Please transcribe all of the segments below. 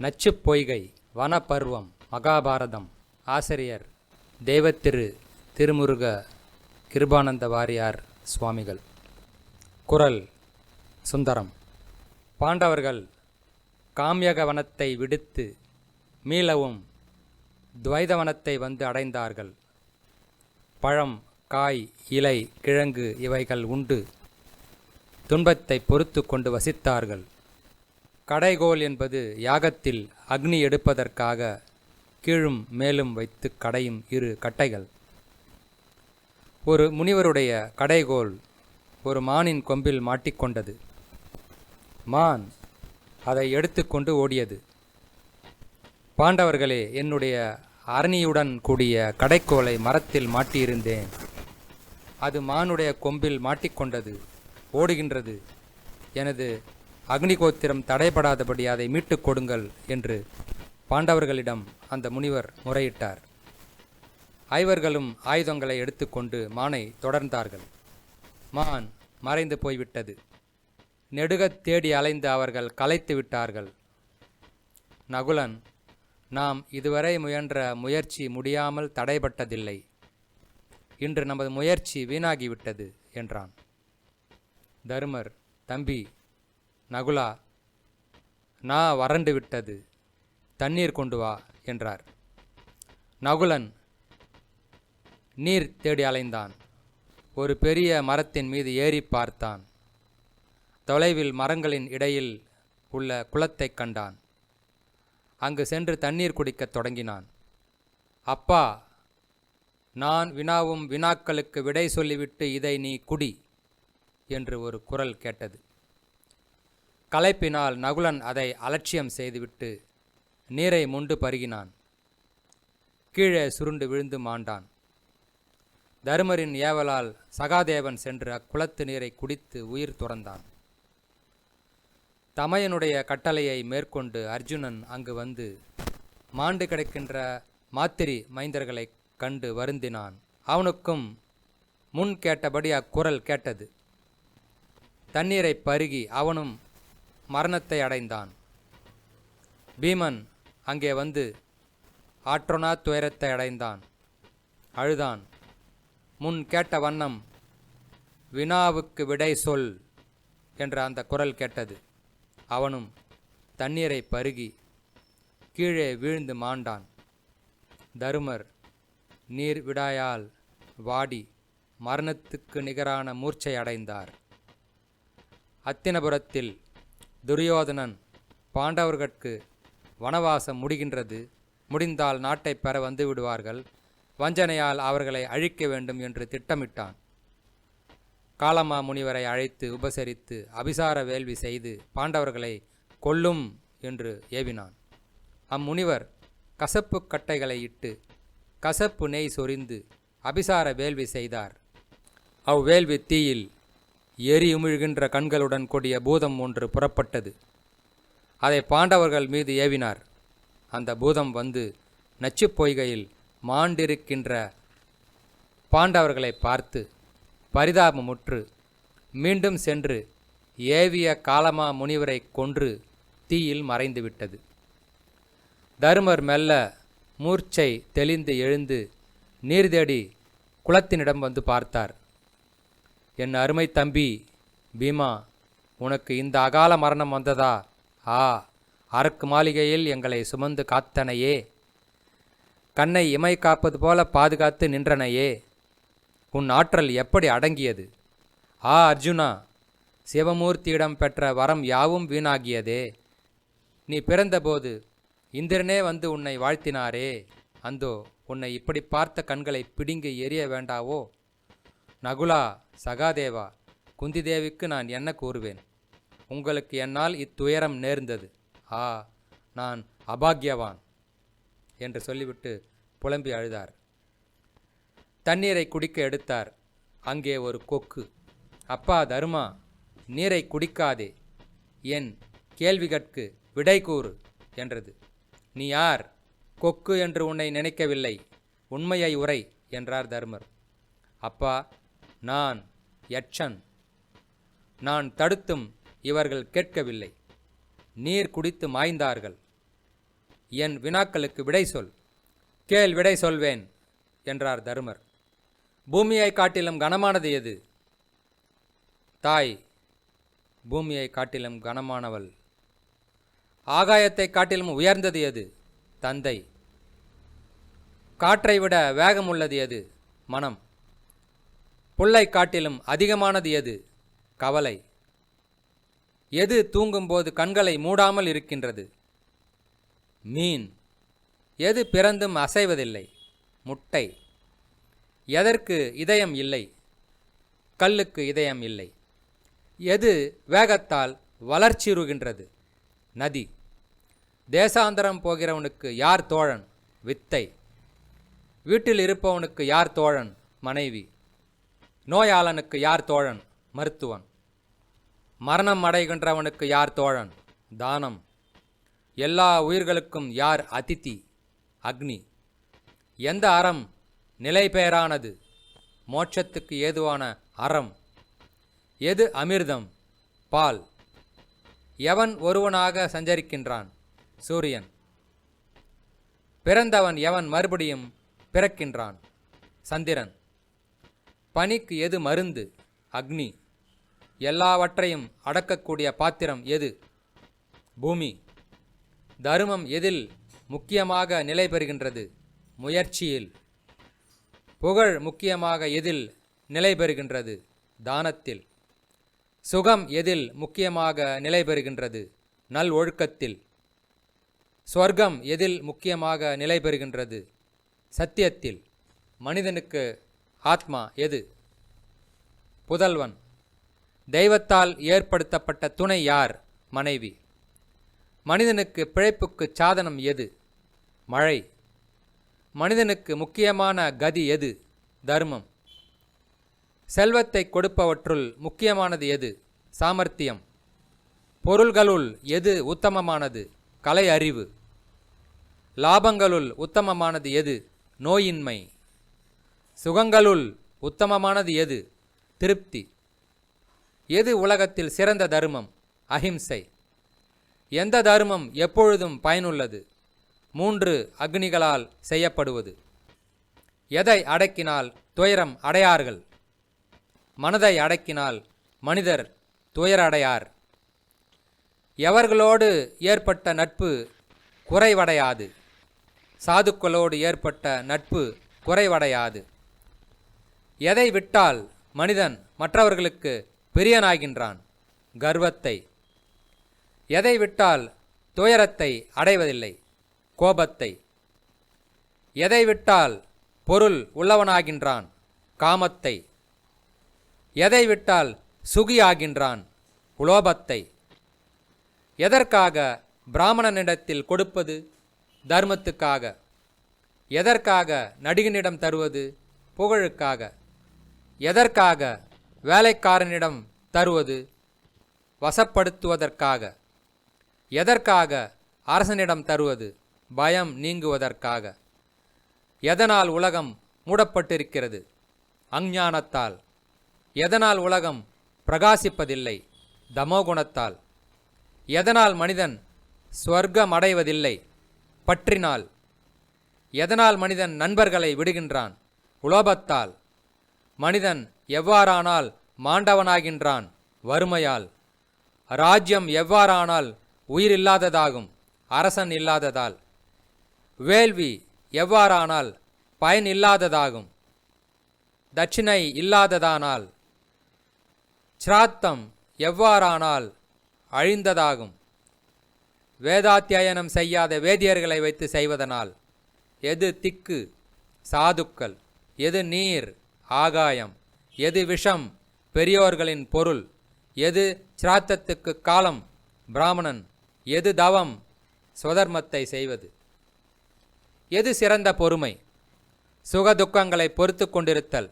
நச்சுப் பொய்கை வனப்பருவம் மகாபாரதம். ஆசிரியர் தெய்வத்திரு திருமுருக கிருபானந்த வாரியார் சுவாமிகள். குரல் சுந்தரம். பாண்டவர்கள் காம்யகவனத்தை விடுத்து மீளவும் துவைதவனத்தை வந்து அடைந்தார்கள். பழம் காய் இலை கிழங்கு இவைகள் உண்டு. துன்பத்தை பொறுத்து கொண்டு வசித்தார்கள். கடைகோல் என்பது யாகத்தில் அக்னி எடுப்பதற்காக கீழும் மேலும் வைத்து கடையும் இரு கட்டைகள். ஒரு முனிவருடைய கடைகோல் ஒரு மானின் கொம்பில் மாட்டிக்கொண்டது. மான் அதை எடுத்துக்கொண்டு ஓடியது. பாண்டவர்களே என்னுடைய அரணியுடன் கூடிய கடைக்கோலை மரத்தில் மாட்டியிருந்தேன். அது மானுடைய கொம்பில் மாட்டிக்கொண்டது. ஓடுகின்றது. எனது அக்னிகோத்திரம் தடைபடாதபடி அதை மீட்டுக் கொடுங்கள் என்று பாண்டவர்களிடம் அந்த முனிவர் முறையிட்டார். ஐவர்களும் ஆயுதங்களை எடுத்துக்கொண்டு மானை தொடர்ந்தார்கள். மான் மறைந்து போய்விட்டது. நெடுகத் தேடி அலைந்து அவர்கள் கலைத்து விட்டார்கள். நகுலன் நாம் இதுவரை முயன்ற முயற்சி முடியாமல் தடைபட்டதில்லை. இன்று நமது முயற்சி வீணாகிவிட்டது என்றான். தருமர் தம்பி நகுலா நான் வறண்டு விட்டது. தண்ணீர் கொண்டு வா என்றார். நகுலன் நீர் தேடி அலைந்தான். ஒரு பெரிய மரத்தின் மீது ஏறி பார்த்தான். தொலைவில் மரங்களின் இடையில் உள்ள குளத்தைக் கண்டான். அங்கு சென்று தண்ணீர் குடிக்கத் தொடங்கினான். அப்பா நான் வினாவும் வினாக்களுக்கு விடை சொல்லிவிட்டு இதை நீ குடி என்று ஒரு குரல் கேட்டது. களைப்பினால் நகுலன் அதை அலட்சியம் செய்துவிட்டு நீரை முண்டு பருகினான். கீழே சுருண்டு விழுந்து மாண்டான். தருமரின் ஏவலால் சகாதேவன் சென்று அக்குளத்து நீரை குடித்து உயிர் துறந்தான். தமையனுடைய கட்டளையை மேற்கொண்டு அர்ஜுனன் அங்கு வந்து மாண்டு கிடக்கின்ற மாத்திரி மைந்தர்களைக் கண்டு வருந்தினான். அவனுக்கும் முன் கேட்டபடி அக்குரல் கேட்டது. தண்ணீரை பருகி அவனும் மரணத்தை அடைந்தான். பீமன் அங்கே வந்து ஆற்றொனா துயரத்தை அடைந்தான். அழுதான் முன் கேட்ட வண்ணம் வினாவுக்கு விடை சொல் என்ற அந்த குரல் கேட்டது. அவனும் தண்ணீரை பருகி கீழே வீழ்ந்து மாண்டான். தருமர் நீர் விடாயால் வாடி மரணத்துக்கு நிகரான மூர்ச்சை அடைந்தார். அத்தினபுரத்தில் துரியோதனன் பாண்டவர்கட்கு வனவாசம் முடிகின்றது. முடிந்தால் நாட்டை பெற வந்து விடுவார்கள். வஞ்சனையால் அவர்களை அழிக்க வேண்டும் என்று திட்டமிட்டான். காலமா முனிவரை அழைத்து உபசரித்து அபிசார வேள்வி செய்து பாண்டவர்களை கொல்லும் என்று ஏவினான். அம்முனிவர் கசப்பு கட்டைகளை இட்டு கசப்பு நெய் சொரிந்து அபிசார வேள்வி செய்தார். அவ்வேள்வி தீயில் எரி உமிழ்கின்ற கண்களுடன் கொடிய பூதம் ஒன்று புறப்பட்டது. அதை பாண்டவர்கள் மீது ஏவினார். அந்த பூதம் வந்து நச்சுப் பொய்கையில் மாண்டிருக்கின்ற பாண்டவர்களை பார்த்து பரிதாபமுற்று மீண்டும் சென்று ஏவிய காலமா முனிவரை கொன்று தீயில் மறைந்துவிட்டது. தருமர் மெல்ல மூர்ச்சை தெளிந்து எழுந்து நீர் தேடி குளத்தினிடம் வந்து பார்த்தார். என் அருமை தம்பி பீமா உனக்கு இந்த அகால மரணம் வந்ததா? ஆ அரக்கு மாளிகையில் எங்களை சுமந்து காத்தனையே. கண்ணை இமை காப்பது போல பாதுகாத்து நின்றனையே. உன் ஆற்றல் எப்படி அடங்கியது? ஆ அர்ஜுனா சிவமூர்த்தியிடம் பெற்ற வரம் யாவும் வீணாகியதே. நீ பிறந்தபோது இந்திரனே வந்து உன்னை வாழ்த்தினாரே. அந்தோ உன்னை இப்படி பார்த்த கண்களை பிடுங்கி எரிய வேண்டாவோ? நகுலா சகாதேவா குந்திதேவிக்கு நான் என்ன கூறுவேன்? உங்களுக்கு என்னால் இத்துயரம் நேர்ந்தது. ஆ நான் அபாக்யவான் என்று சொல்லிவிட்டு புலம்பி அழுதார். தண்ணீரை குடிக்க எடுத்தார். அங்கே ஒரு கொக்கு. அப்பா தருமா நீரை குடிக்காதே. என் கேள்விகட்கு விடை கூறு என்றது. நீ யார்? கொக்கு என்று உன்னை நினைக்கவில்லை. உண்மையை உரை என்றார் தருமர். அப்பா நான் யட்சன். நான் தடுத்தும் இவர்கள் கேட்கவில்லை. நீர் குடித்து மாய்ந்தார்கள். என் வினாக்களுக்கு விடை சொல். கேள் விடை சொல்வேன் என்றார் தருமர். பூமியை காட்டிலும் கனமானது எது? தாய் பூமியை காட்டிலும் கனமானவள். ஆகாயத்தை காட்டிலும் உயர்ந்தது எது? தந்தை. காற்றை விட வேகமுள்ளது எது? மனம். புல்லை காட்டிலும் அதிகமானது எது? கவலை. எது தூங்கும்போது கண்களை மூடாமல் இருக்கின்றது? மீன். எது பிறந்தும் அசைவதில்லை? முட்டை. எதற்கு இதயம் இல்லை? கல்லுக்கு இதயம் இல்லை. எது வேகத்தால் வளர்ச்சியுறுகின்றது நதி. தேசாந்தரம் போகிறவனுக்கு யார் தோழன்? வித்தை. வீட்டில் இருப்பவனுக்கு யார் தோழன்? மனைவி. நோயாளனுக்கு யார் தோழன்? மருத்துவன். மரணம் அடைகின்றவனுக்கு யார் தோழன்? தானம். எல்லா உயிர்களுக்கும் யார் அதித்தி? அக்னி. எந்த அறம் நிலைபெயரானது மோட்சத்துக்கு ஏதுவான அறம். எது அமிர்தம்? பால். எவன் ஒருவனாக சஞ்சரிக்கின்றான்? சூரியன். பிறந்தவன் எவன் மறுபடியும் பிறக்கின்றான்? சந்திரன். பனிக்கு எது மருந்து? அக்னி. எல்லாவற்றையும் அடக்கக்கூடிய பாத்திரம் எது? பூமி. தருமம் எதில் முக்கியமாக நிலை பெறுகின்றது? முயற்சியில். புகழ் முக்கியமாக எதில் நிலை பெறுகின்றது? தானத்தில். சுகம் எதில் முக்கியமாக நிலை பெறுகின்றது? நல் ஒழுக்கத்தில். ஸ்வர்க்கம் எதில் முக்கியமாக நிலை பெறுகின்றது? சத்தியத்தில். மனிதனுக்கு ஆத்மா எது? புதல்வன். தெய்வத்தால் ஏற்படுத்தப்பட்ட துணை யார்? மனைவி. மனிதனுக்கு பிழைப்புக்கு சாதனம் எது? மழை. மனிதனுக்கு முக்கியமான கதி எது? தர்மம். செல்வத்தை கொடுப்பவற்றுள் முக்கியமானது எது? சாமர்த்தியம். பொருள்களுள் எது உத்தமமானது? கலை அறிவு. லாபங்களுள் உத்தமமானது எது? நோயின்மை. சுகங்களுள் உத்தமமானது எது? திருப்தி. எது உலகத்தில் சிறந்த தர்மம்? அஹிம்சை. எந்த தர்மம் எப்பொழுதும் பயனுள்ளது? மூன்று அக்னிகளால் செய்யப்படுவது. எதை அடக்கினால் துயரம் அடையார்கள்? மனதை அடக்கினால் மனிதர் துயரடையார். எவர்களோடு ஏற்பட்ட நட்பு குறைவடையாது? சாதுக்களோடு ஏற்பட்ட நட்பு குறைவடையாது. எதை விட்டால் மனிதன் மற்றவர்களுக்கு பெரியனாகின்றான்? கர்வத்தை. எதை விட்டால் துயரத்தை அடைவதில்லை? கோபத்தை. எதை விட்டால் பொருள் உள்ளவனாகின்றான்? காமத்தை. எதை விட்டால் சுகியாகின்றான்? உலோபத்தை. எதற்காக பிராமணனிடத்தில் கொடுப்பது? தர்மத்துக்காக. எதற்காக நடிகனிடம் தருவது? புகழுக்காக. எதற்காக வேலைக்காரனிடம் தருவது? வசப்படுத்துவதற்காக. எதற்காக அரசனிடம் தருவது? பயம் நீங்குவதற்காக. எதனால் உலகம் மூடப்பட்டிருக்கிறது? அஞ்ஞானத்தால். எதனால் உலகம் பிரகாசிப்பதில்லை? தமோகுணத்தால். எதனால் மனிதன் ஸ்வர்க்கம் அடைவதில்லை பற்றினால். எதனால் மனிதன் நண்பர்களை விடுகின்றான்? உலோபத்தால். மனிதன் எவ்வாறானால் மாண்டவனாகின்றான் வறுமையால். ராஜ்யம் எவ்வாறானால் உயிரில்லாததாகும் அரசன் இல்லாததால். வேள்வி எவ்வாறானால் பயன் இல்லாததாகும் தட்சிணை இல்லாததானால். சிராத்தம் எவ்வாறானால் அழிந்ததாகும். வேதாத்தியனம் செய்யாத வேதியர்களை வைத்து செய்வதனால் எது திக்கு சாதுக்கள் எது நீர் ஆகாயம். எது விஷம்? பெரியோர்களின் பொருள். எது சிராத்தத்துக்கு காலம்? பிராமணன். எது தவம்? சுதர்மத்தை செய்வது. எது சிறந்த பொறுமை? சுகதுக்கங்களை பொறுத்து கொண்டிருத்தல்.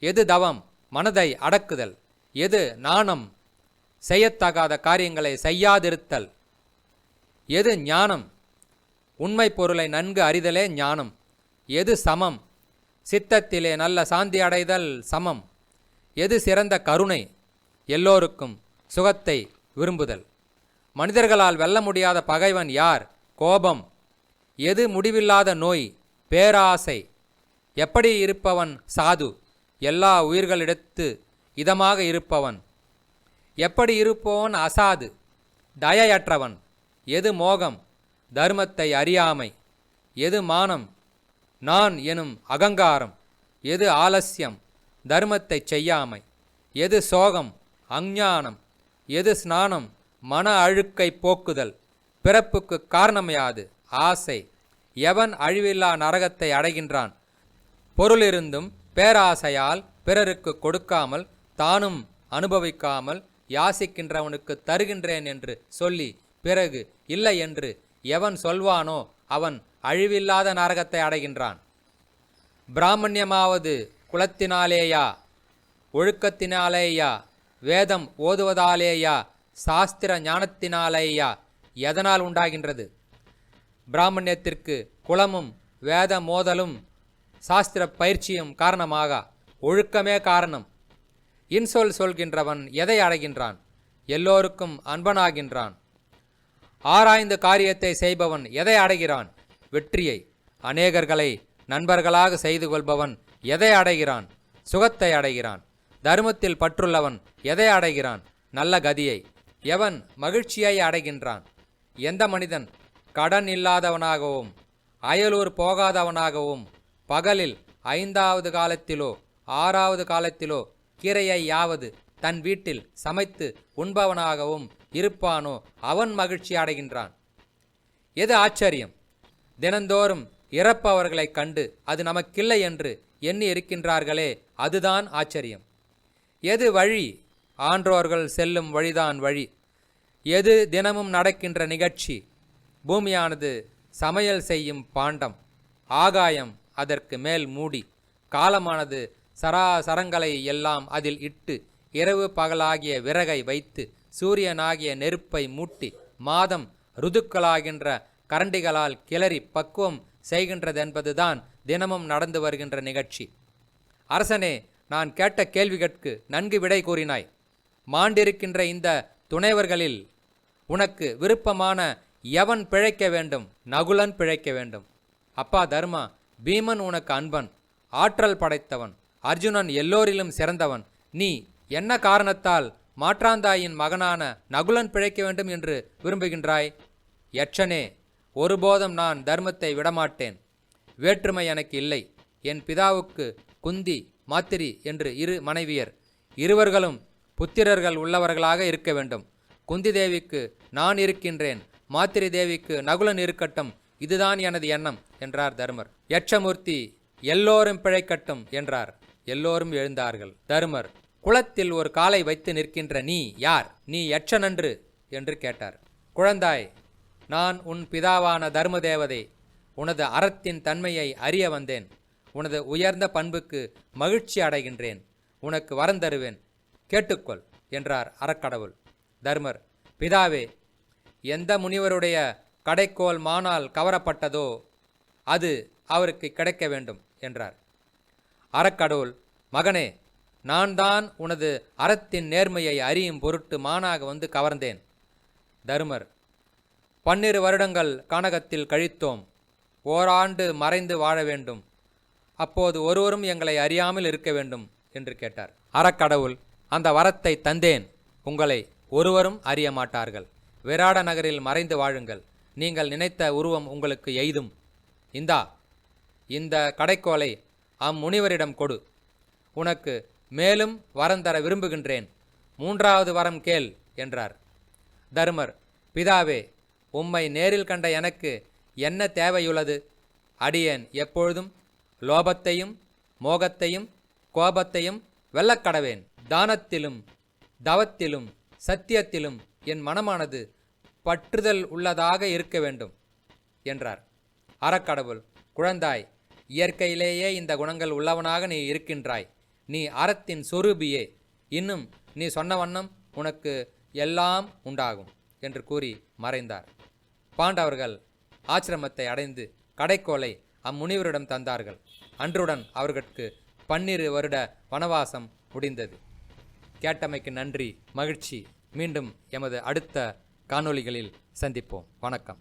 எது தவம்? மனதை அடக்குதல். எது நாணம்? செய்யத்தகாத காரியங்களை செய்யாதிருத்தல். எது ஞானம்? உண்மை பொருளை நன்கு அறிதலே ஞானம். எது சமம்? சித்தத்திலே நல்ல சாந்தி அடைதல் சமம். எது சிறந்த கருணை? எல்லோருக்கும் சுகத்தை விரும்புதல். மனிதர்களால் வெல்ல முடியாத பகைவன் யார்? கோபம். எது முடிவில்லாத நோய்? பேராசை. எப்படி இருப்பவன் சாது? எல்லா உயிர்களிடத்து இதமாக இருப்பவன். எப்படி இருப்பவன் அசாது? தயையற்றவன். எது மோகம்? தர்மத்தை அறியாமை. எது மானம்? நான் எனும் அகங்காரம் எது ஆலசியம் தர்மத்தை செய்யாமை எது சோகம் அஞ்ஞானம் எது ஸ்நானம் மன அழுக்கை போக்குதல் பிறப்புக்கு காரணமையாது ஆசை எவன் அழிவில்லா நரகத்தை அடைகின்றான் பொருளிருந்தும் பேராசையால் பிறருக்கு கொடுக்காமல் தானும் அனுபவிக்காமல் யாசிக்கின்றவனுக்கு தருகின்றேன் என்று சொல்லி பிறகு இல்லை என்று எவன் சொல்வானோ அவன் அழிவில்லாத நரகத்தை அடைகின்றான். பிராமணியமாவது குலத்தினாலேயா? ஒழுக்கத்தினாலேயா? வேதம் ஓதுவதாலேயா? சாஸ்திர ஞானத்தினாலேயா? எதனால் உண்டாகின்றது? பிராமணியத்திற்கு குலமும் வேத மோதலும் சாஸ்திர பயிற்சியும் காரணமாக ஒழுக்கமே காரணம். இன்சொல் சொல்கின்றவன் எதை அடைகின்றான்? எல்லோருக்கும் அன்பனாகின்றான். ஆராய்ந்து காரியத்தை செய்பவன் எதை அடைகிறான்? வெற்றியை அநேகர்களை நண்பர்களாக செய்து கொள்பவன் எதை அடைகிறான்? சுகத்தை அடைகிறான். தர்மத்தில் பற்றுள்ளவன் எதை அடைகிறான்? நல்ல கதியை. எவன் மகிழ்ச்சியை அடைகின்றான்? எந்த மனிதன் கடன் இல்லாதவனாகவும் அயலூர் போகாதவனாகவும் பகலில் ஐந்தாவது காலத்திலோ ஆறாவது காலத்திலோ கீரையை யாவது தன் வீட்டில் சமைத்து உண்பவனாகவும் இருப்பானோ அவன் மகிழ்ச்சி அடைகின்றான். எது ஆச்சரியம்? தினந்தோறும் இறப்பவர்களைக் கண்டு அது நமக்கில்லை என்று எண்ணி இருக்கின்றார்களே அதுதான் ஆச்சரியம். எது வழி? ஆன்றோர்கள் செல்லும் வழிதான் வழி. எது தினமும் நடக்கின்ற நிகழ்ச்சி? பூமியானது சமையல் செய்யும் பாண்டம். ஆகாயம் அதற்கு மேல் மூடி. காலமானது சராசரங்களை எல்லாம் அதில் இட்டு இரவு பகலாகிய விறகை வைத்து சூரியனாகிய நெருப்பை மூட்டி மாதம் ருதுக்களாகின்ற கரண்டிகளால் கிளறி பக்குவம் செய்கின்றதென்பதுதான் தினமும் நடந்து வருகின்ற நிகழ்ச்சி. அரசனே நான் கேட்ட கேள்விகட்கு நன்கு விடை கூறினாய். மாண்டிருக்கின்ற இந்த துணைவர்களில் உனக்கு விருப்பமான எவன் பிழைக்க வேண்டும்? நகுலன் பிழைக்க வேண்டும். அப்பா தர்மா பீமன் உனக்கு அன்பன் ஆற்றல் படைத்தவன் அர்ஜுனன் எல்லோரிலும் சிறந்தவன். நீ என்ன காரணத்தால் மாற்றாந்தாயின் மகனான நகுலன் பிழைக்க வேண்டும் என்று விரும்புகின்றாய்? யட்சனே ஒருபோதும் நான் தர்மத்தை விடமாட்டேன். வேற்றுமை எனக்கு இல்லை. என் பிதாவுக்கு குந்தி மாத்திரி என்று இரு மனைவியர். இருவர்களும் புத்திரர்கள் உள்ளவர்களாக இருக்க வேண்டும். குந்தி தேவிக்கு நான் இருக்கின்றேன். மாத்திரி தேவிக்கு நகுலன் இருக்கட்டும். இதுதான் எனது எண்ணம் என்றார் தர்மர். யட்சமூர்த்தி எல்லோரும் பிழைக்கட்டும் என்றார். எல்லோரும் எழுந்தார்கள். தருமர் குளத்தில் ஒரு காலை வைத்து நிற்கின்ற நீ யார்? நீ யட்சனன்று என்று கேட்டார். குழந்தாய் நான் உன் பிதாவான தர்மதேவதை உனது அறத்தின் தன்மையை அறிய வந்தேன். உனது உயர்ந்த பண்புக்கு மகிழ்ச்சி அடைகின்றேன். உனக்கு வரம் தருவேன். கேட்டுக்கொள் என்றார் அறக்கடவுள். தர்மர் பிதாவே எந்த முனிவருடைய கடைக்கோல் மானால் கவரப்பட்டதோ அது அவருக்கு கிடைக்க வேண்டும் என்றார். அறக்கடவுள் மகனே நான் தான் உனது அறத்தின் நேர்மையை அறியும் பொருட்டு மானாக வந்து கவர்ந்தேன். தருமர் பன்னிரு வருடங்கள் கானகத்தில் கழித்தோம். ஓராண்டு மறைந்து வாழ வேண்டும். அப்போது ஒருவரும் எங்களை அறியாமல் இருக்க வேண்டும் என்று கேட்டார். அறக்கடவுள் அந்த வரத்தை தந்தேன். உங்களை ஒருவரும் அறிய மாட்டார்கள். விராட நகரில் மறைந்து வாழுங்கள். நீங்கள் நினைத்த உருவம் உங்களுக்கு எய்தும். இந்தா இந்த கடைக்கோலை அம்முனிவரிடம் கொடு. உனக்கு மேலும் வரம் தர விரும்புகின்றேன். மூன்றாவது வரம் கேள் என்றார். தருமர் பிதாவே உம்மை நேரில் கண்ட எனக்கு என்ன தேவையுள்ளது? அடியேன் எப்பொழுதும் லோபத்தையும் மோகத்தையும் கோபத்தையும் வெல்லக்கடவேன். தானத்திலும் தவத்திலும் சத்தியத்திலும் என் மனமானது பற்றுதல் உள்ளதாக இருக்க வேண்டும் என்றார். அறக்கடவுள் குழந்தாய் இயற்கையிலேயே இந்த குணங்கள் உள்ளவனாக நீ இருக்கின்றாய். நீ அறத்தின் சொரூபியே. இன்னும் நீ சொன்ன வண்ணம் உனக்கு எல்லாம் உண்டாகும் என்று கூறி மறைந்தார். பாண்டவர்கள் ஆசிரமத்தை அடைந்து கடைக்கோலை அம்முனிவரிடம் தந்தார்கள். அன்றுடன் அவர்களுக்கு பன்னிரு வருட வனவாசம் முடிந்தது. கேட்டமைக்கு நன்றி மகிழ்ச்சி. மீண்டும் எமது அடுத்த காணொளிகளில் சந்திப்போம். வணக்கம்.